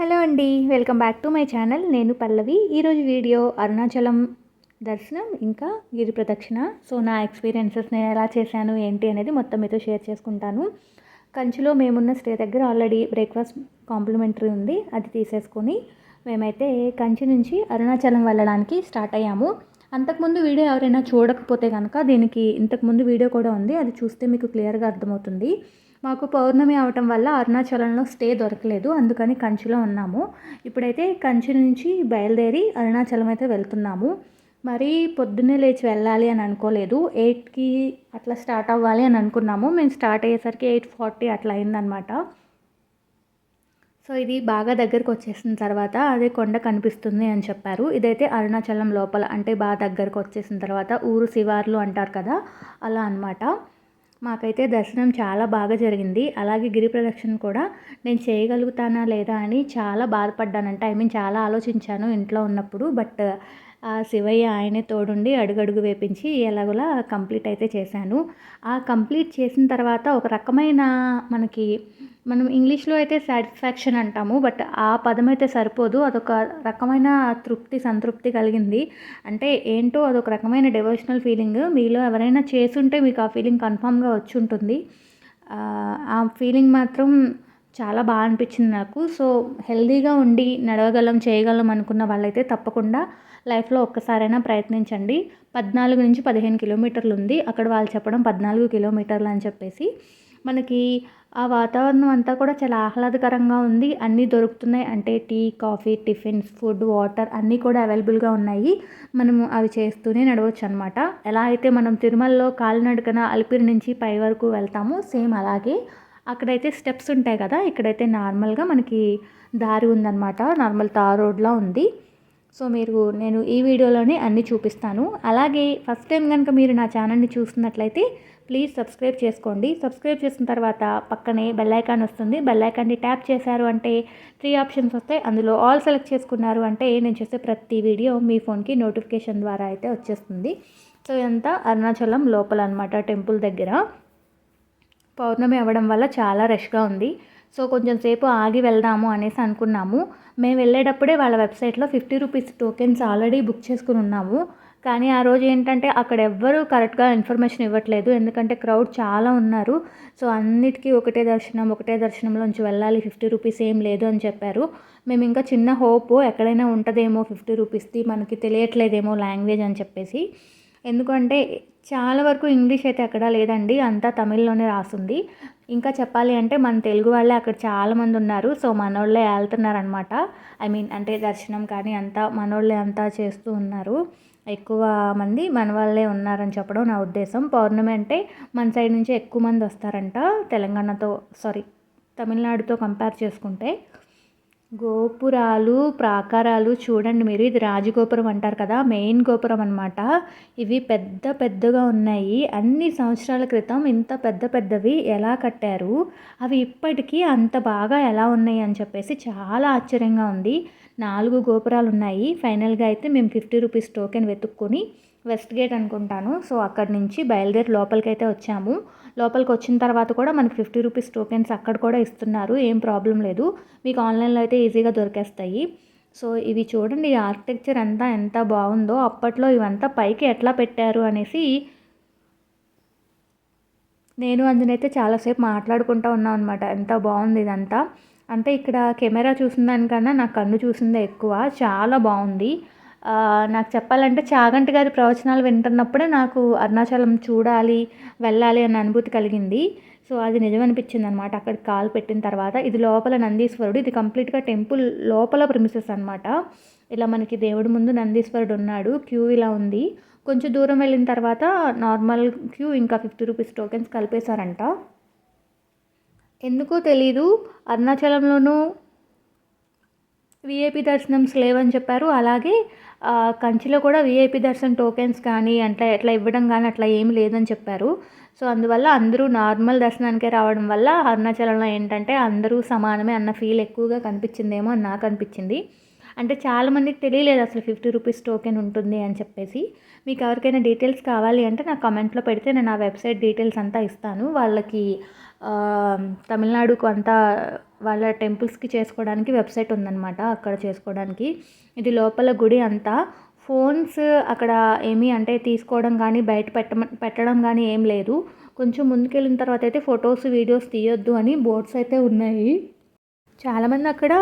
Hello అండి welcome back to my channel. నేను పల్లవి. ఈరోజు వీడియో అరుణాచలం దర్శనం ఇంకా గిరి ప్రదక్షిణ. సో నా ఎక్స్పీరియన్సెస్ నేను ఎలా చేశాను ఏంటి అనేది మొత్తం మీతో షేర్ చేసుకుంటాను. కంచిలో మేమున్న స్టే దగ్గర ఆల్రెడీ బ్రేక్ఫాస్ట్ కాంప్లిమెంటరీ ఉంది అది తీసేసుకొని మేమైతే కంచి నుంచి అరుణాచలం వెళ్ళడానికి స్టార్ట్ అయ్యాము. అంతకుముందు వీడియో ఎవరైనా చూడకపోతే కనుక దీనికి ఇంతకుముందు వీడియో కూడా ఉంది అది చూస్తే మీకు క్లియర్గా అర్థమవుతుంది. మాకు పౌర్ణమి అవటం వల్ల అరుణాచలంలో స్టే దొరకలేదు. అందుకని కంచిలో ఉన్నాము. ఇప్పుడైతే కంచి నుంచి బయలుదేరి అరుణాచలం అయితే వెళ్తున్నాము. మరీ పొద్దున్నే లేచి వెళ్ళాలి అని అనుకోలేదు. ఎయిట్కి అట్లా స్టార్ట్ అవ్వాలి అని అనుకున్నాము. మేము స్టార్ట్ అయ్యేసరికి ఎయిట్ ఫార్టీ అట్లా అయిందనమాట సో ఇది బాగా దగ్గరకు వచ్చేసిన తర్వాత అదే కొండ కనిపిస్తుంది అని చెప్పారు. ఇదైతే అరుణాచలం లోపల అంటే బాగా దగ్గరకు వచ్చేసిన తర్వాత ఊరు శివార్లు అంటారు కదా అలా అనమాట మాకైతే దర్శనం చాలా బాగా జరిగింది. అలాగే గిరి ప్రదక్షిణ కూడా నేను చేయగలుగుతానా లేదా అని చాలా బాధపడ్డానంట. ఐ మీన్ చాలా ఆలోచించాను ఇంట్లో ఉన్నప్పుడు. బట్ ఆ శివయ్య ఆయనే తోడుండి అడుగడుగు వేపించి ఎలాగోలా కంప్లీట్ అయితే చేశాను. ఆ కంప్లీట్ చేసిన తర్వాత ఒక రకమైన మనకి మనం ఇంగ్లీష్లో అయితే సాటిస్ఫాక్షన్ అంటాము బట్ ఆ పదం అయితే సరిపోదు. అదొక రకమైన తృప్తి సంతృప్తి కలిగింది. అంటే ఏంటో అదొక రకమైన డివోషనల్ ఫీలింగ్ మీలో ఎవరైనా చేసుంటే మీకు ఆ ఫీలింగ్ కన్ఫామ్గా వచ్చి ఉంటుంది ఆ ఫీలింగ్ మాత్రం చాలా బాగా అనిపించింది నాకు. సో హెల్దీగా ఉండి నడవగలం చేయగలం అనుకున్న వాళ్ళైతే తప్పకుండా లైఫ్లో ఒక్కసారైనా ప్రయత్నించండి. పద్నాలుగు నుంచి పదిహేను కిలోమీటర్లు ఉంది. అక్కడ వాళ్ళు చెప్పడం పద్నాలుగు కిలోమీటర్లు అని చెప్పేసి. మనకి ఆ వాతావరణం అంతా కూడా చాలా ఆహ్లాదకరంగా ఉంది. అన్నీ దొరుకుతున్నాయి. అంటే tea coffee tiffins food water అన్నీ కూడా అవైలబుల్గా ఉన్నాయి. మనము అవి చేస్తూనే నడవచ్చు అనమాట ఎలా అయితే మనం తిరుమలలో కాలినడకన అలిపిరి నుంచి పై వరకు వెళ్తామో సేమ్ అలాగే అక్కడైతే స్టెప్స్ ఉంటాయి కదా ఇక్కడైతే నార్మల్గా మనకి దారి ఉందన్నమాట. నార్మల్ తార్ రోడ్లా ఉంది. సో మీరు నేను ఈ వీడియోలోనే అన్నీ చూపిస్తాను. అలాగే ఫస్ట్ టైం కనుక మీరు నా ఛానల్ని చూస్తున్నట్లయితే ప్లీజ్ సబ్స్క్రైబ్ చేసుకోండి. సబ్స్క్రైబ్ చేసిన తర్వాత పక్కనే బెల్ ఐకాన్ వస్తుంది. బెల్ ఐకాన్ని ట్యాప్ చేశారు అంటే త్రీ ఆప్షన్స్ వస్తాయి. అందులో ఆల్ సెలెక్ట్ చేసుకున్నారు అంటే నేను చేసే ప్రతి వీడియో మీ ఫోన్కి నోటిఫికేషన్ ద్వారా అయితే వచ్చేస్తుంది. సో ఇదంతా అరుణాచలం లోపల అనమాట టెంపుల్ దగ్గర. పౌర్ణమి అవ్వడం వల్ల చాలా రష్గా ఉంది. సో కొంచెం సేపు ఆగి వెళ్దాము అనేసి అనుకున్నాము. మేము వెళ్ళేటప్పుడే వాళ్ళ వెబ్సైట్లో fifty rupees tokens already book చేసుకుని ఉన్నాము. కానీ ఆ రోజు ఏంటంటే అక్కడ ఎవ్వరూ కరెక్ట్గా ఇన్ఫర్మేషన్ ఇవ్వట్లేదు. ఎందుకంటే క్రౌడ్ చాలా ఉన్నారు. సో అన్నిటికీ ఒకటే దర్శనం ఒకటే దర్శనంలోంచి వెళ్ళాలి. ఫిఫ్టీ రూపీస్ ఏం లేదు అని చెప్పారు. మేము ఇంకా చిన్న హోప్ ఎక్కడైనా ఉంటుందేమో ఫిఫ్టీ రూపీస్ది మనకి తెలియట్లేదేమో లాంగ్వేజ్ అని చెప్పేసి. ఎందుకంటే చాలా వరకు ఇంగ్లీష్ అయితే అక్కడ లేదండి. అంతా తమిళ్ళోనే రాస్తుంది ఇంకా చెప్పాలి అంటే మన తెలుగు వాళ్ళే అక్కడ చాలామంది ఉన్నారు. సో మనోళ్ళే వెళ్తున్నారనమాట ఐ మీన్ అంటే దర్శనం కానీ అంతా మనోళ్ళే అంతా చేస్తూ ఉన్నారు. ఎక్కువ మంది మన వాళ్ళే ఉన్నారని చెప్పడం నా ఉద్దేశం. పౌర్ణమి అంటే మన సైడ్ నుంచి ఎక్కువ మంది వస్తారంట తెలంగాణతో సారీ తమిళనాడుతో కంపేర్ చేసుకుంటే. గోపురాలు ప్రాకారాలు చూడండి మీరు ఇది రాజగోపురం అంటారు కదా మెయిన్ గోపురం అనమాట ఇవి పెద్ద పెద్దగా ఉన్నాయి. అన్ని సంవత్సరాల క్రితం ఇంత పెద్ద పెద్దవి ఎలా కట్టారు? అవి ఇప్పటికీ అంత బాగా ఎలా ఉన్నాయి అని చెప్పేసి చాలా ఆశ్చర్యంగా ఉంది. నాలుగు గోపురాలు ఉన్నాయి ఫైనల్గా అయితే మేము ఫిఫ్టీ రూపీస్ టోకెన్ వెతుక్కొని వెస్ట్ గేట్ అనుకుంటాను. సో అక్కడి నుంచి బయలుదేరి లోపలికి అయితే వచ్చాము. లోపలికి వచ్చిన తర్వాత కూడా మనకి ఫిఫ్టీ రూపీస్ టోకెన్స్ అక్కడ కూడా ఇస్తున్నారు. ఏం ప్రాబ్లం లేదు. మీకు ఆన్లైన్లో అయితే ఈజీగా దొరికేస్తాయి. సో ఇవి చూడండి ఆర్కిటెక్చర్ అంతా ఎంత బాగుందో అప్పట్లో ఇవంతా పైకి ఎట్లా పెట్టారు అనేసి నేను అందునైతే చాలాసేపు మాట్లాడుకుంటూ ఉన్నాం అనమాట ఎంత బాగుంది ఇదంతా. అంటే ఇక్కడ కెమెరా చూసిన దానికన్నా నా కన్ను చూసిందే ఎక్కువ. చాలా బాగుంది. నాకు చెప్పాలంటే చాగంటి గారి ప్రవచనాలు వింటున్నప్పుడే నాకు అరుణాచలం చూడాలి వెళ్ళాలి అన్న అనుభూతి కలిగింది. సో అది నిజం అనిపించింది అనమాట అక్కడికి కాలు పెట్టిన తర్వాత ఇది లోపల నందీశ్వరుడు ఇది కంప్లీట్గా టెంపుల్ లోపల ప్రిమిసెస్ అనమాట ఇలా మనకి దేవుడి ముందు నందీశ్వరుడు ఉన్నాడు. క్యూ ఇలా ఉంది. కొంచెం దూరం వెళ్ళిన తర్వాత నార్మల్ క్యూ ఇంకా ఫిఫ్టీ రూపీస్ టోకెన్స్ కలిపేశారంట. ఎందుకో తెలీదు. అరుణాచలంలోనూ విఐపి దర్శనమ్స్ లేవని చెప్పారు. అలాగే కంచిలో కూడా విఐపి దర్శనం టోకెన్స్ కానీ అట్లా ఎట్లా ఇవ్వడం కానీ అట్లా ఏమి లేదని చెప్పారు. సో అందువల్ల అందరూ నార్మల్ దర్శనానికే రావడం వల్ల అరుణాచలంలో ఏంటంటే అందరూ సమానమే అన్న ఫీల్ ఎక్కువగా కనిపించిందేమో అని నాకు అనిపించింది. అంటే చాలామందికి తెలియలేదు అసలు ఫిఫ్టీ రూపీస్ టోకెన్ ఉంటుంది అని చెప్పేసి. మీకు ఎవరికైనా డీటెయిల్స్ కావాలి అంటే నాకు కమెంట్లో పెడితే నేను ఆ వెబ్సైట్ డీటెయిల్స్ అంతా ఇస్తాను. వాళ్ళకి తమిళనాడుకు అంతా వాళ్ళ టెంపుల్స్కి చేసుకోవడానికి వెబ్సైట్ ఉందన్నమాట అక్కడ చేసుకోవడానికి. ఇది లోపల గుడి అంతా. ఫోన్స్ అక్కడ ఏమీ అంటే తీసుకోవడం కానీ బయట పెట్ట పెట్టడం కానీ ఏం లేదు. కొంచెం ముందుకెళ్ళిన తర్వాత అయితే ఫొటోస్ వీడియోస్ తీయొద్దు అని బోర్డ్స్ అయితే ఉన్నాయి. చాలామంది అక్కడ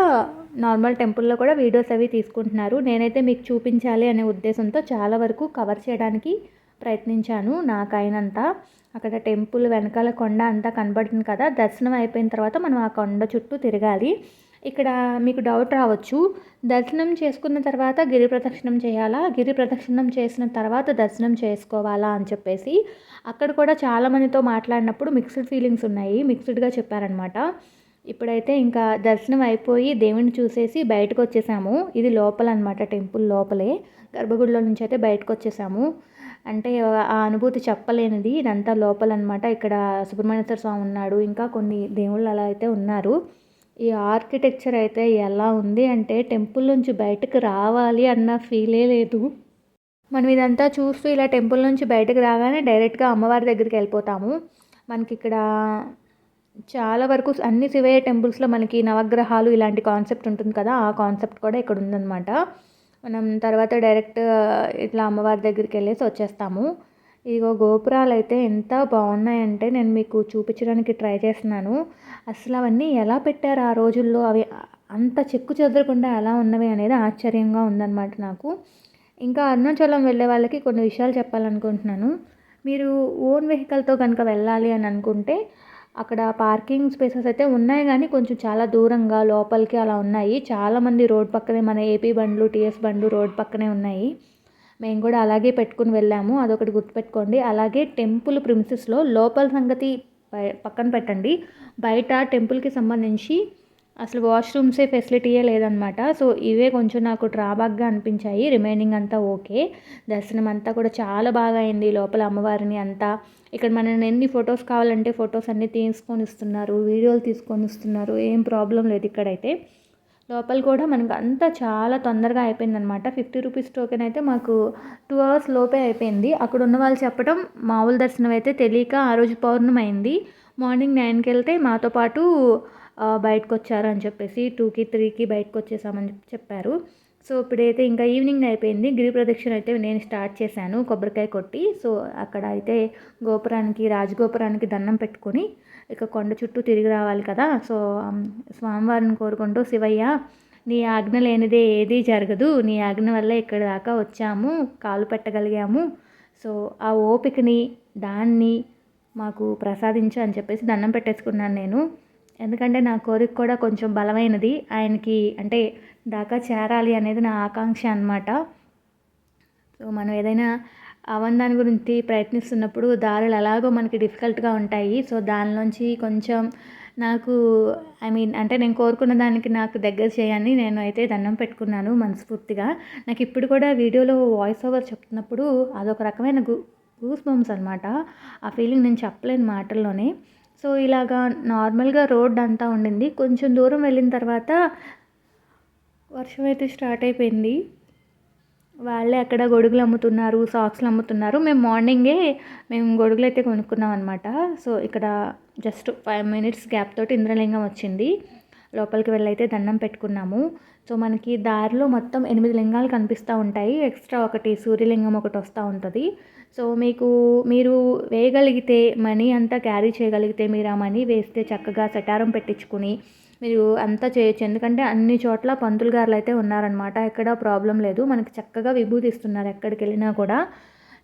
నార్మల్ టెంపుల్లో కూడా వీడియోస్ అవి తీసుకుంటున్నారు. నేనైతే మీకు చూపించాలి అనే ఉద్దేశంతో చాలా వరకు కవర్ చేయడానికి ప్రయత్నించాను నాకైనంత. అక్కడ టెంపుల్ వెనకాల కొండ అంతా కనబడుతుంది కదా దర్శనం అయిపోయిన తర్వాత మనం ఆ కొండ చుట్టూ తిరగాలి. ఇక్కడ మీకు డౌట్ రావచ్చు. దర్శనం చేసుకున్న తర్వాత గిరి ప్రదక్షిణం చేయాలా? గిరి ప్రదక్షిణం చేసిన తర్వాత దర్శనం చేసుకోవాలా అని చెప్పేసి అక్కడ కూడా చాలామందితో మాట్లాడినప్పుడు మిక్స్డ్ ఫీలింగ్స్ ఉన్నాయి. మిక్స్డ్గా చెప్పారనమాట ఇప్పుడైతే ఇంకా దర్శనం అయిపోయి దేవుని చూసేసి బయటకు వచ్చేసాము. ఇది లోపల అనమాట టెంపుల్ లోపలే. గర్భగుడిలో నుంచి అయితే బయటకు వచ్చేసాము. అంటే ఆ అనుభూతి చెప్పలేనిది ఇదంతా లోపల అనమాట ఇక్కడ సుబ్రహ్మణ్యేశ్వర స్వామి ఉన్నాడు ఇంకా కొన్ని దేవుళ్ళు అలా అయితే ఉన్నారు. ఈ ఆర్కిటెక్చర్ అయితే ఎలా ఉంది అంటే టెంపుల్ నుంచి బయటకు రావాలి అన్న ఫీలే లేదు. మనం ఇదంతా చూస్తూ ఇలా టెంపుల్ నుంచి బయటకు రాగానే డైరెక్ట్గా అమ్మవారి దగ్గరికి వెళ్ళిపోతాము. మనకి ఇక్కడ చాలా వరకు అన్ని శివయ్య టెంపుల్స్లో మనకి నవగ్రహాలు ఇలాంటి కాన్సెప్ట్ ఉంటుంది కదా ఆ కాన్సెప్ట్ కూడా ఇక్కడ ఉందన్నమాట. మనం తర్వాత డైరెక్ట్ ఇట్లా అమ్మవారి దగ్గరికి వెళ్ళేసి వచ్చేస్తాము. ఇగో గోపురాలు అయితే ఎంత బాగున్నాయంటే నేను మీకు చూపించడానికి ట్రై చేస్తున్నాను. అసలు అవన్నీ ఎలా పెట్టారు ఆ రోజుల్లో? అవి అంత చెక్కు చెదరకుండా ఎలా ఉన్నవి అనేది ఆశ్చర్యంగా ఉందన్నమాట నాకు. ఇంకా అరుణాచలం వెళ్ళే వాళ్ళకి కొన్ని విషయాలు చెప్పాలనుకుంటున్నాను. మీరు ఓన్ వెహికల్తో కనుక వెళ్ళాలి అని అనుకుంటే అక్కడ పార్కింగ్ స్పేసెస్ అయితే ఉన్నాయి కానీ కొంచెం చాలా దూరంగా లోపలికి అలా ఉన్నాయి. చాలామంది రోడ్ పక్కనే మన ఏపీ బండ్లు టీఎస్ బండ్లు రోడ్ పక్కనే ఉన్నాయి. మేము కూడా అలాగే పెట్టుకుని వెళ్ళాము. అదొకటి గుర్తుపెట్టుకోండి. అలాగే టెంపుల్ ప్రిమిసెస్లో లోపల సంగతి పక్కన పెట్టండి. బయట టెంపుల్కి సంబంధించి అసలు వాష్రూమ్సే ఫెసిలిటీయే లేదనమాట. సో ఇవే కొంచెం నాకు డ్రాబ్యాక్గా అనిపించాయి. రిమైనింగ్ అంతా ఓకే. దర్శనం అంతా కూడా చాలా బాగా అయింది. లోపల అమ్మవారిని అంతా ఇక్కడ మనం ఎన్ని ఫొటోస్ కావాలంటే ఫొటోస్ అన్నీ తీసుకొని ఇస్తున్నారు వీడియోలు తీసుకొని ఇస్తున్నారు ఏం ప్రాబ్లం లేదు ఇక్కడైతే. లోపల కూడా మనకు అంతా చాలా తొందరగా అయిపోయింది అనమాట ఫిఫ్టీ రూపీస్ టోకెన్ అయితే మాకు టూ అవర్స్ లోపే అయిపోయింది. అక్కడ ఉన్న వాళ్ళు చెప్పడం మామూలు దర్శనం అయితే తెలియక ఆ రోజు పౌర్ణమైంది. అయింది మార్నింగ్ నైన్కి వెళ్తే మాతో పాటు బయటకు వచ్చారు అని చెప్పేసి టూకి త్రీకి బయటకు వచ్చేసామని చెప్పారు. సో ఇప్పుడైతే ఇంకా ఈవినింగ్ అయిపోయింది. గిరి ప్రదక్షిణ అయితే నేను స్టార్ట్ చేశాను కొబ్బరికాయ కొట్టి. సో అక్కడ అయితే గోపురానికి రాజగోపురానికి దండం పెట్టుకొని ఇక కొండ చుట్టూ తిరిగి రావాలి కదా. సో స్వామివారిని కోరుకుంటూ శివయ్య నీ ఆజ్ఞ లేనిదే ఏదీ జరగదు. నీ ఆజ్ఞ వల్ల ఇక్కడ దాకా వచ్చాము. కాలు పెట్టగలిగాము. సో ఆ ఓపికని దాన్ని మాకు ప్రసాదించు అని చెప్పేసి దండం పెట్టేసుకున్నాను నేను. ఎందుకంటే నా కోరిక కూడా కొంచెం బలమైనది. ఆయనకి అంటే దాకా చేరాలి అనేది నా ఆకాంక్ష అనమాట సో మనం ఏదైనా అవందాని గురించి ప్రయత్నిస్తున్నప్పుడు దారులు ఎలాగో మనకి డిఫికల్ట్గా ఉంటాయి. సో దానిలోంచి కొంచెం నాకు ఐ మీన్ అంటే నేను కోరుకున్న దానికి నాకు దగ్గర చేయని నేను అయితే దండం పెట్టుకున్నాను మనస్ఫూర్తిగా. నాకు ఇప్పుడు కూడా వీడియోలో వాయిస్ ఓవర్ చెప్తున్నప్పుడు అదొక రకమైన గూ గూస్ బంప్స్ అనమాట ఆ ఫీలింగ్ నేను చెప్పలేను మాటల్లోనే. సో ఇలాగా నార్మల్గా రోడ్ అంతా ఉండింది. కొంచెం దూరం వెళ్ళిన తర్వాత వర్షం అయితే స్టార్ట్ అయిపోయింది. వాళ్ళే అక్కడ గొడుగులు అమ్ముతున్నారు సాక్స్లు అమ్ముతున్నారు. మేము మార్నింగే మేము గొడుగులు అయితే కొనుక్కున్నాం అనమాట సో ఇక్కడ జస్ట్ ఫైవ్ మినిట్స్ గ్యాప్ తోటి ఇంద్రలింగం వచ్చింది. లోపలికి వెళ్ళైతే దండం పెట్టుకున్నాము. సో మనకి దారిలో మొత్తం ఎనిమిది లింగాలు కనిపిస్తూ ఉంటాయి. ఎక్స్ట్రా ఒకటి సూర్యలింగం ఒకటి వస్తూ ఉంటుంది. సో మీకు మీరు వేయగలిగితే మనీ అంతా క్యారీ చేయగలిగితే మీరు ఆ మనీ వేస్తే చక్కగా సటారం పెట్టించుకుని మీరు అంతా చేయొచ్చు. ఎందుకంటే అన్ని చోట్ల పంతులు గారులు అయితే ఉన్నారనమాట ఎక్కడ ప్రాబ్లం లేదు. మనకి చక్కగా విభూతి ఇస్తున్నారు ఎక్కడికి వెళ్ళినా కూడా.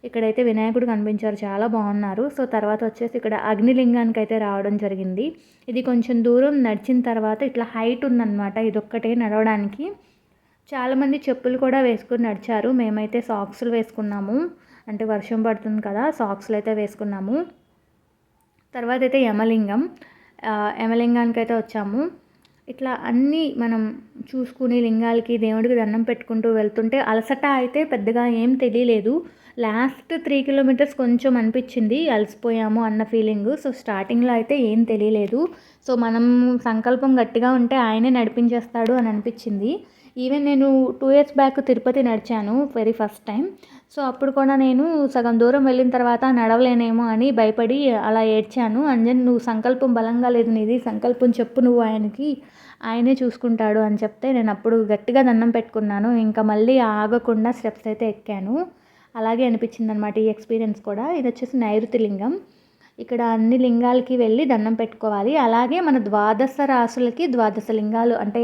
ఇక్కడైతే వినాయకుడు కనిపించారు. చాలా బాగున్నారు. సో తర్వాత వచ్చేసి ఇక్కడ అగ్నిలింగానికి అయితే రావడం జరిగింది. ఇది కొంచెం దూరం నడిచిన తర్వాత ఇట్లా హైట్ ఉందన్నమాట. ఇదొక్కటే నడవడానికి. చాలామంది చెప్పులు కూడా వేసుకుని నడిచారు. మేమైతే సాక్స్లు వేసుకున్నాము. అంటే వర్షం పడుతుంది కదా సాక్స్లు అయితే వేసుకున్నాము. తర్వాత అయితే యమలింగం. యమలింగానికి అయితే వచ్చాము. ఇట్లా అన్నీ మనం చూసుకుని లింగాలకి దేవుడికి దండం పెట్టుకుంటూ వెళ్తుంటే అలసట అయితే పెద్దగా ఏం తెలియలేదు. లాస్ట్ త్రీ కిలోమీటర్స్ కొంచెం అనిపించింది అలసిపోయాము అన్న ఫీలింగ్. సో స్టార్టింగ్లో అయితే ఏం తెలియలేదు. సో మనం సంకల్పం గట్టిగా ఉంటే ఆయనే నడిపించేస్తాడు అని అనిపించింది. ఈవెన్ నేను టూ ఇయర్స్ బ్యాక్ తిరుపతి నడిచాను వెరీ ఫస్ట్ టైం. సో అప్పుడు కూడా నేను సగం దూరం వెళ్ళిన తర్వాత నడవలేనేమో అని భయపడి అలా ఏడ్చాను. అంజన్ నువ్వు సంకల్పం బలంగా లేదు నీది సంకల్పం చెప్పు నువ్వు ఆయనకి ఆయనే చూసుకుంటాడు అని చెప్తే నేను అప్పుడు గట్టిగా దండం పెట్టుకున్నాను. ఇంకా మళ్ళీ ఆగకుండా స్టెప్స్ అయితే ఎక్కాను. అలాగే అనిపించింది అనమాట ఈ ఎక్స్పీరియన్స్ కూడా. ఇది వచ్చేసి నైరుతి లింగం. ఇక్కడ అన్ని లింగాలకి వెళ్ళి దండం పెట్టుకోవాలి. అలాగే మన ద్వాదశ రాసులకి ద్వాదశ లింగాలు అంటే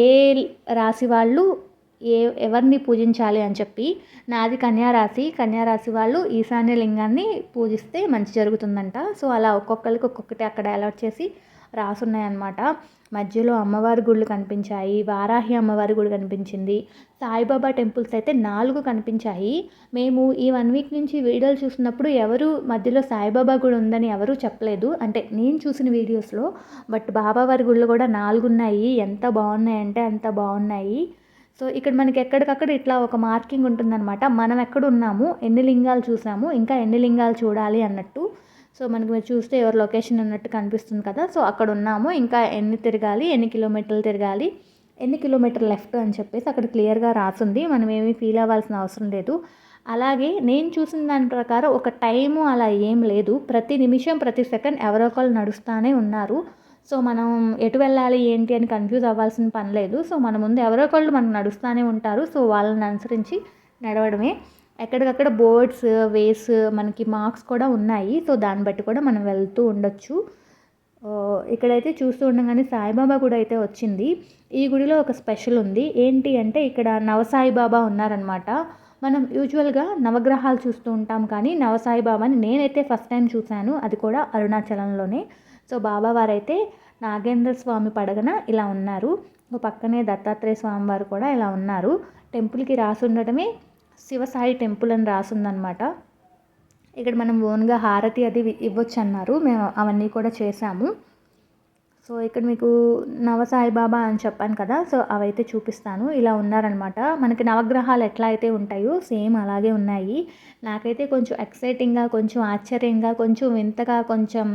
ఏ రాశి వాళ్ళు ఏ ఎవరిని పూజించాలి అని చెప్పి నాది కన్యారాశి. కన్యారాశి వాళ్ళు ఈశాన్య లింగాన్ని పూజిస్తే మంచి జరుగుతుందంట. సో అలా ఒక్కొక్కరికి ఒక్కొక్కటి అక్కడ అలర్ట్ చేసి రాసున్నాయన్నమాట. మధ్యలో అమ్మవారి గుళ్ళు కనిపించాయి. వారాహి అమ్మవారి గుడి కనిపించింది. సాయిబాబా టెంపుల్స్ అయితే నాలుగు కనిపించాయి. మేము ఈ వన్ వీక్ నుంచి వీడియోలు చూసినప్పుడు ఎవరు మధ్యలో సాయిబాబా గుడి ఉందని ఎవరూ చెప్పలేదు. అంటే నేను చూసిన వీడియోస్లో బట్ బాబావారి గుళ్ళు కూడా నాలుగు ఉన్నాయి ఎంత బాగున్నాయంటే అంత బాగున్నాయి. సో ఇక్కడ మనకి ఎక్కడికక్కడ ఇట్లా ఒక మార్కింగ్ ఉంటుందన్నమాట. మనం ఎక్కడ ఉన్నాము ఎన్ని లింగాలు చూసాము ఇంకా ఎన్ని లింగాలు చూడాలి అన్నట్టు. సో మనకి మీరు చూస్తే ఎవరు లొకేషన్ అన్నట్టు కనిపిస్తుంది కదా. సో అక్కడ ఉన్నాము ఇంకా ఎన్ని తిరగాలి ఎన్ని కిలోమీటర్లు తిరగాలి ఎన్ని కిలోమీటర్ లెఫ్ట్ అని చెప్పేసి అక్కడ క్లియర్గా రాసుంది. మనం ఏమీ ఫీల్ అవ్వాల్సిన అవసరం లేదు. అలాగే నేను చూసిన దాని ప్రకారం ఒక టైము అలా ఏం లేదు. ప్రతి నిమిషం ప్రతి సెకండ్ ఎవరో ఒకళ్ళు నడుస్తూనే ఉన్నారు. సో మనం ఎటు వెళ్ళాలి ఏంటి అని కన్ఫ్యూజ్ అవ్వాల్సిన పని లేదు. సో మన ముందు ఎవరో ఒకళ్ళు మనకు నడుస్తూనే ఉంటారు. సో వాళ్ళని అనుసరించి నడవడమే. ఎక్కడికక్కడ బోర్డ్స్ వేస్ మనకి మార్క్స్ కూడా ఉన్నాయి. సో దాన్ని బట్టి కూడా మనం వెళ్తూ ఉండొచ్చు. ఇక్కడైతే చూస్తూ ఉండగానే సాయిబాబా కూడా అయితే వచ్చింది. ఈ గుడిలో ఒక స్పెషల్ ఉంది. ఏంటి అంటే ఇక్కడ నవసాయిబాబా ఉన్నారనమాట మనం యూజువల్గా నవగ్రహాలు చూస్తూ ఉంటాం కానీ నవసాయిబాబాని నేనైతే ఫస్ట్ టైం చూశాను. అది కూడా అరుణాచలంలోనే. సో బాబా వారైతే నాగేంద్ర స్వామి పడగన ఇలా ఉన్నారు. పక్కనే దత్తాత్రేయ స్వామి వారు కూడా ఇలా ఉన్నారు. టెంపుల్కి రాసి ఉండటమే శివసాయి టెంపుల్ అని రాసిందనమాట ఇక్కడ మనం ఓన్గా హారతి అది ఇవ్వచ్చు అన్నారు మేము అవన్నీ కూడా చేసాము సో ఇక్కడ మీకు నవసాయిబాబా అని చెప్పాను కదా సో అవైతే చూపిస్తాను. ఇలా ఉన్నారనమాట మనకి నవగ్రహాలు ఎట్లా అయితే ఉంటాయో సేమ్ అలాగే ఉన్నాయి. నాకైతే కొంచెం ఎక్సైటింగ్గా కొంచెం ఆశ్చర్యంగా కొంచెం వింతగా కొంచెం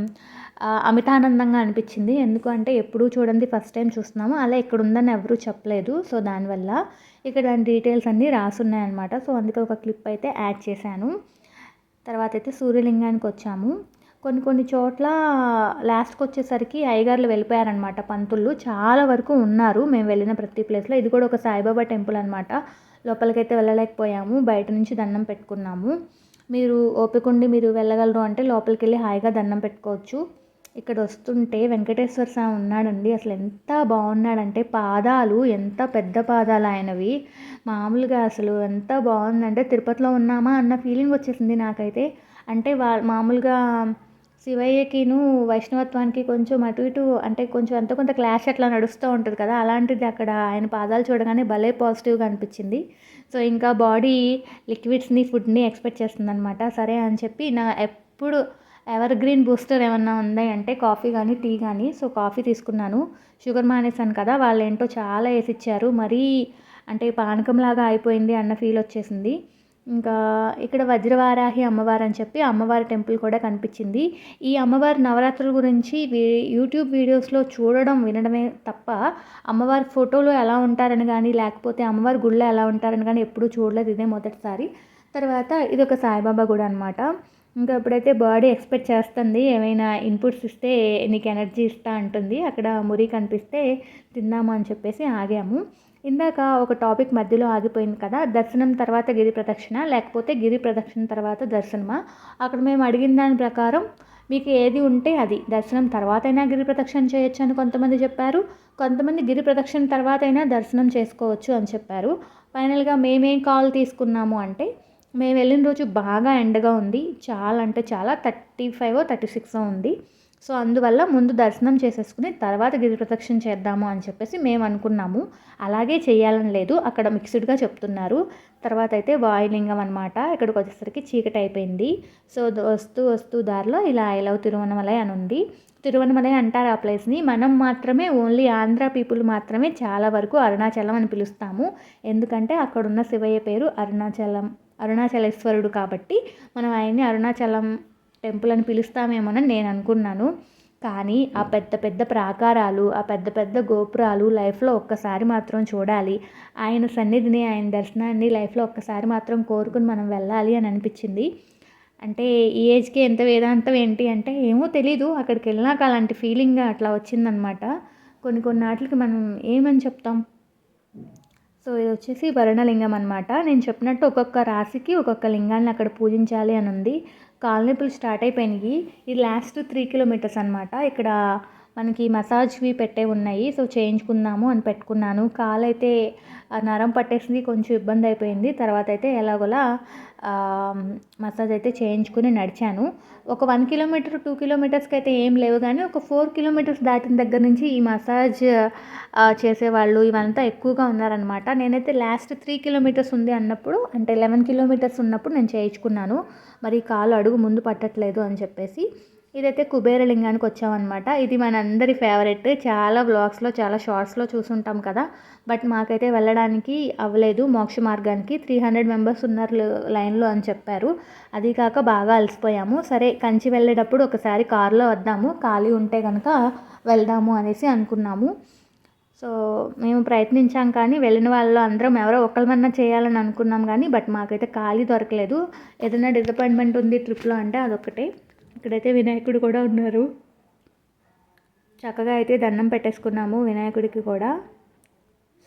అమితానందంగా అనిపించింది. ఎందుకంటే ఎప్పుడూ చూడండి ఫస్ట్ టైం చూస్తున్నాము. అలా ఇక్కడ ఉందని ఎవరూ చెప్పలేదు. సో దానివల్ల ఇక్కడ దాని డీటెయిల్స్ అన్నీ రాసున్నాయన్నమాట. సో అందుకే ఒక క్లిప్ అయితే యాడ్ చేశాను. తర్వాత అయితే సూర్యలింగానికి వచ్చాము. కొన్ని కొన్ని చోట్ల లాస్ట్కి వచ్చేసరికి అయ్యగారులు వెళ్ళిపోయారనమాట పంతులు చాలా వరకు ఉన్నారు. మేము వెళ్ళిన ప్రతి ప్లేస్లో. ఇది కూడా ఒక సాయిబాబా టెంపుల్ అనమాట లోపలికైతే వెళ్ళలేకపోయాము. బయట నుంచి దండం పెట్టుకున్నాము. మీరు ఓపికండి మీరు వెళ్ళగలరు అంటే లోపలికి వెళ్ళి హాయిగా దండం పెట్టుకోవచ్చు. ఇక్కడ వస్తుంటే వెంకటేశ్వర స్వామి ఉన్నాడండి. అసలు ఎంత బాగున్నాడంటే పాదాలు ఎంత పెద్ద పాదాలు ఆయనవి. మామూలుగా అసలు ఎంత బాగుందంటే తిరుపతిలో ఉన్నామా అన్న ఫీలింగ్ వచ్చేసింది నాకైతే. అంటే వా మామూలుగా శివయ్యకిను వైష్ణవత్వానికి కొంచెం అటు ఇటు అంటే కొంచెం ఎంతో కొంత క్లాష్ అట్లా నడుస్తూ ఉంటుంది కదా. అలాంటిది అక్కడ ఆయన పాదాలు చూడగానే భలే పాజిటివ్గా అనిపించింది. సో ఇంకా బాడీ లిక్విడ్స్ని ఫుడ్ని ఎక్స్పెక్ట్ చేస్తుంది అనమాట సరే అని చెప్పి నా ఎప్పుడు ఎవర్ గ్రీన్ బూస్టర్ ఏమన్నా ఉంది అంటే కాఫీ కానీ టీ కానీ సో కాఫీ తీసుకున్నాను. షుగర్ మానేసాను కదా వాళ్ళు ఏంటో చాలా వేసి ఇచ్చారు మరీ అంటే పానకంలాగా అయిపోయింది అన్న ఫీల్ వచ్చేసింది. ఇంకా ఇక్కడ వజ్రవారాహి అమ్మవారు అని చెప్పి అమ్మవారి టెంపుల్ కూడా కనిపించింది. ఈ అమ్మవారి నవరాత్రుల గురించి యూట్యూబ్ వీడియోస్లో చూడడం వినడమే తప్ప అమ్మవారి ఫోటోలు ఎలా ఉంటారని కానీ లేకపోతే అమ్మవారి గుళ్ళో ఎలా ఉంటారని కానీ ఎప్పుడూ చూడలేదు ఇదే మొదటిసారి. తర్వాత ఇది ఒక సాయిబాబా గుడి అనమాట ఇంకా ఇప్పుడైతే బాడీ ఎక్స్పెక్ట్ చేస్తుంది ఏమైనా ఇన్పుట్స్ ఇస్తే నీకు ఎనర్జీ ఇస్తా అంటుంది అక్కడ మురి కనిపిస్తే తిందాము అని చెప్పేసి ఆగాము. ఇందాక ఒక టాపిక్ మధ్యలో ఆగిపోయింది కదా దర్శనం తర్వాత గిరి ప్రదక్షిణ లేకపోతే గిరి ప్రదక్షిణ తర్వాత దర్శనమా? అక్కడ మేము అడిగిన దాని ప్రకారం మీకు ఏది ఉంటే అది. దర్శనం తర్వాత అయినా గిరి ప్రదక్షిణ చేయొచ్చు అని కొంతమంది చెప్పారు కొంతమంది గిరి ప్రదక్షిణ తర్వాత అయినా దర్శనం చేసుకోవచ్చు అని చెప్పారు. ఫైనల్గా మేమేం కాల్ తీసుకున్నాము అంటే మేము వెళ్ళిన రోజు బాగా ఎండగా ఉంది. చాలా అంటే చాలా థర్టీ ఫైవ్ థర్టీ సిక్స్ ఉంది. సో అందువల్ల ముందు దర్శనం చేసేసుకుని తర్వాత గిరి ప్రదక్షిణ చేద్దాము అని చెప్పేసి మేము అనుకున్నాము. అలాగే చేయాలని లేదు. అక్కడ మిక్స్డ్గా చెప్తున్నారు. తర్వాత అయితే వాయులింగం అనమాట ఇక్కడికి వచ్చేసరికి చీకటి అయిపోయింది. సో వస్తూ వస్తూ దారిలో ఇలా ఐ లవ్ తిరువనమలై అని ఉంది. తిరువనమలై అంటారు ఆ ప్లేస్ని. మనం మాత్రమే ఓన్లీ ఆంధ్ర పీపుల్ మాత్రమే చాలా వరకు అరుణాచలం అని పిలుస్తాము. ఎందుకంటే అక్కడున్న శివయ్య పేరు అరుణాచలం. అరుణాచలేశ్వరుడు కాబట్టి మనం ఆయన్ని అరుణాచలం టెంపుల్ అని పిలుస్తామేమోనని నేను అనుకున్నాను. కానీ ఆ పెద్ద పెద్ద ప్రాకారాలు ఆ పెద్ద పెద్ద గోపురాలు లైఫ్లో ఒక్కసారి మాత్రం చూడాలి. ఆయన సన్నిధిని ఆయన దర్శనాన్ని లైఫ్లో ఒక్కసారి మాత్రం కోరుకుని మనం వెళ్ళాలి అని అనిపించింది. అంటే ఈ ఏజ్కి ఎంత వేదాంతం ఏంటి అంటే ఏమో తెలీదు. అక్కడికి వెళ్ళినాక అలాంటి ఫీలింగ్ అట్లా వచ్చిందనమాట కొన్ని కొన్ని నాటికి మనం ఏమని చెప్తాం? సో ఇది వచ్చేసి వర్ణలింగం అనమాట నేను చెప్పినట్టు ఒక్కొక్క రాశికి ఒక్కొక్క లింగాన్ని అక్కడ పూజించాలి అని ఉంది. కాలనీపులు స్టార్ట్ అయిపోయినాయి. ఇది లాస్ట్ త్రీ కిలోమీటర్స్ అనమాట ఇక్కడ మనకి మసాజ్వి పెట్టే ఉన్నాయి. సో చేయించుకుందాము అని పెట్టుకున్నాను. కాలు అయితే నరం పట్టేసింది కొంచెం ఇబ్బంది అయిపోయింది. తర్వాత అయితే ఎలాగోలా మసాజ్ అయితే చేయించుకుని నడిచాను. ఒక వన్ కిలోమీటర్ టూ కిలోమీటర్స్కి అయితే ఏం లేవు కానీ ఒక ఫోర్ కిలోమీటర్స్ దాటిన దగ్గర నుంచి ఈ మసాజ్ చేసేవాళ్ళు ఇవంతా ఎక్కువగా ఉన్నారనమాట నేనైతే లాస్ట్ త్రీ కిలోమీటర్స్ ఉంది అన్నప్పుడు అంటే లెవెన్ కిలోమీటర్స్ ఉన్నప్పుడు నేను చేయించుకున్నాను. మరి కాలు అడుగు ముందు పట్టట్లేదు అని చెప్పేసి ఇదైతే కుబేరలింగానికి వచ్చామన్నమాట. ఇది మనందరి ఫేవరెట్ చాలా బ్లాగ్స్లో చాలా షార్ట్స్లో చూసుంటాం కదా. బట్ మాకైతే వెళ్ళడానికి అవ్వలేదు. మోక్ష మార్గానికి త్రీ హండ్రెడ్ మెంబర్స్ ఉన్నారు లైన్లో అని చెప్పారు. అది కాక బాగా అలసిపోయాము. సరే కంచి వెళ్ళేటప్పుడు ఒకసారి కారులో వద్దాము. ఖాళీ ఉంటే కనుక వెళ్దాము అనేసి అనుకున్నాము. సో మేము ప్రయత్నించాం కానీ వెళ్ళిన వాళ్ళు అందరం ఎవరో ఒకళ్ళమన్నా చేయాలని అనుకున్నాం కానీ బట్ మాకైతే ఖాళీ దొరకలేదు. ఏదైనా డిసప్పాయింట్మెంట్ ఉంది ట్రిప్లో అంటే అదొకటే ఇక్కడైతే వినాయకుడు కూడా ఉన్నారు. చక్కగా అయితే దండం పెట్టేసుకున్నాము వినాయకుడికి కూడా.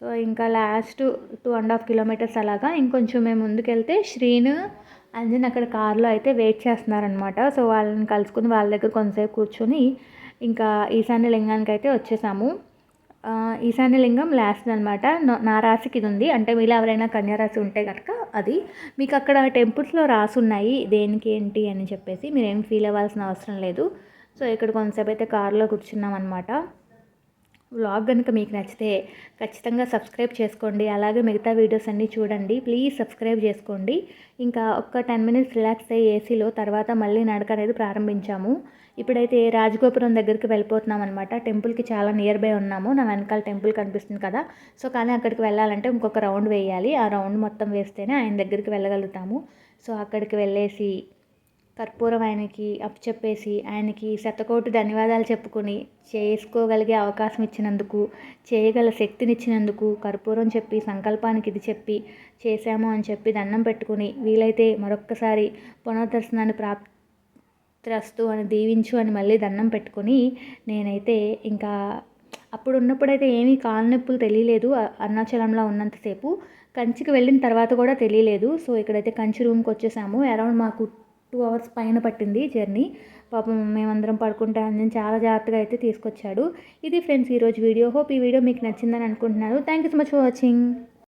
సో ఇంకా last two and half kilometres అలాగా ఇంకొంచెం మేము ముందుకెళ్తే శ్రీను అంజన్ అక్కడ కార్లో అయితే వెయిట్ చేస్తున్నారనమాట సో వాళ్ళని కలుసుకుని వాళ్ళ దగ్గర కొంతసేపు కూర్చొని ఇంకా ఈశాన్య లింగానికి అయితే వచ్చేసాము. ఈశాన్య లింగం లాస్ట్ అనమాట నా రాశికి ఇది ఉంది. అంటే మీలో ఎవరైనా కన్యారాశి ఉంటే కనుక అది. మీకు అక్కడ టెంపుల్స్లో రాసి ఉన్నాయి. దేనికి ఏంటి అని చెప్పేసి మీరేం ఫీల్ అవ్వాల్సిన అవసరం లేదు. సో ఇక్కడ కొంతసేపు అయితే కారులో కూర్చున్నాం అనమాట వ్లాగ్ కనుక మీకు నచ్చితే ఖచ్చితంగా సబ్స్క్రైబ్ చేసుకోండి. అలాగే మిగతా వీడియోస్ అన్నీ చూడండి. ప్లీజ్ సబ్స్క్రైబ్ చేసుకోండి. ఇంకా ఒక్క టెన్ మినిట్స్ రిలాక్స్ అయ్యి ఏసీలో తర్వాత మళ్ళీ నడక అనేది ప్రారంభించాము. ఇప్పుడైతే రాజగోపురం దగ్గరికి వెళ్ళిపోతున్నాం అనమాట టెంపుల్కి చాలా నియర్ బై ఉన్నాము. నా వెనకాల టెంపుల్ కనిపిస్తుంది కదా. సో కానీ అక్కడికి వెళ్ళాలంటే ఇంకొక రౌండ్ వేయాలి. ఆ రౌండ్ మొత్తం వేస్తేనే ఆయన దగ్గరికి వెళ్ళగలుగుతాము. సో అక్కడికి వెళ్ళేసి కర్పూరం ఆయనకి చెప్పేసి ఆయనకి శతకోటి ధన్యవాదాలు చెప్పుకొని చేసుకోగలిగే అవకాశం ఇచ్చినందుకు చేయగల శక్తినిచ్చినందుకు కర్పూరం చెప్పి సంకల్పానికి ఇది చెప్పి చేశాము అని చెప్పి దండం పెట్టుకుని వీలైతే మరొక్కసారి పునర్దర్శనాన్ని ప్రాప్ త్రస్తు అని దీవించు అని మళ్ళీ దండం పెట్టుకొని నేనైతే ఇంకా అప్పుడు ఉన్నప్పుడైతే ఏమీ కాలు నొప్పులు తెలియలేదు అరుణాచలంలో ఉన్నంతసేపు కంచికి వెళ్ళిన తర్వాత కూడా తెలియలేదు. సో ఇక్కడైతే కంచి రూమ్కి వచ్చేసాము. అరౌండ్ మాకు టూ అవర్స్ పైన పట్టింది జర్నీ. పాపం మేమందరం పడుకుంటే అని చాలా జాగ్రత్తగా అయితే తీసుకొచ్చాడు. ఇది ఫ్రెండ్స్ ఈరోజు వీడియో. హోప్ ఈ వీడియో మీకు నచ్చిందని అనుకుంటున్నాను. Thank you so much for watching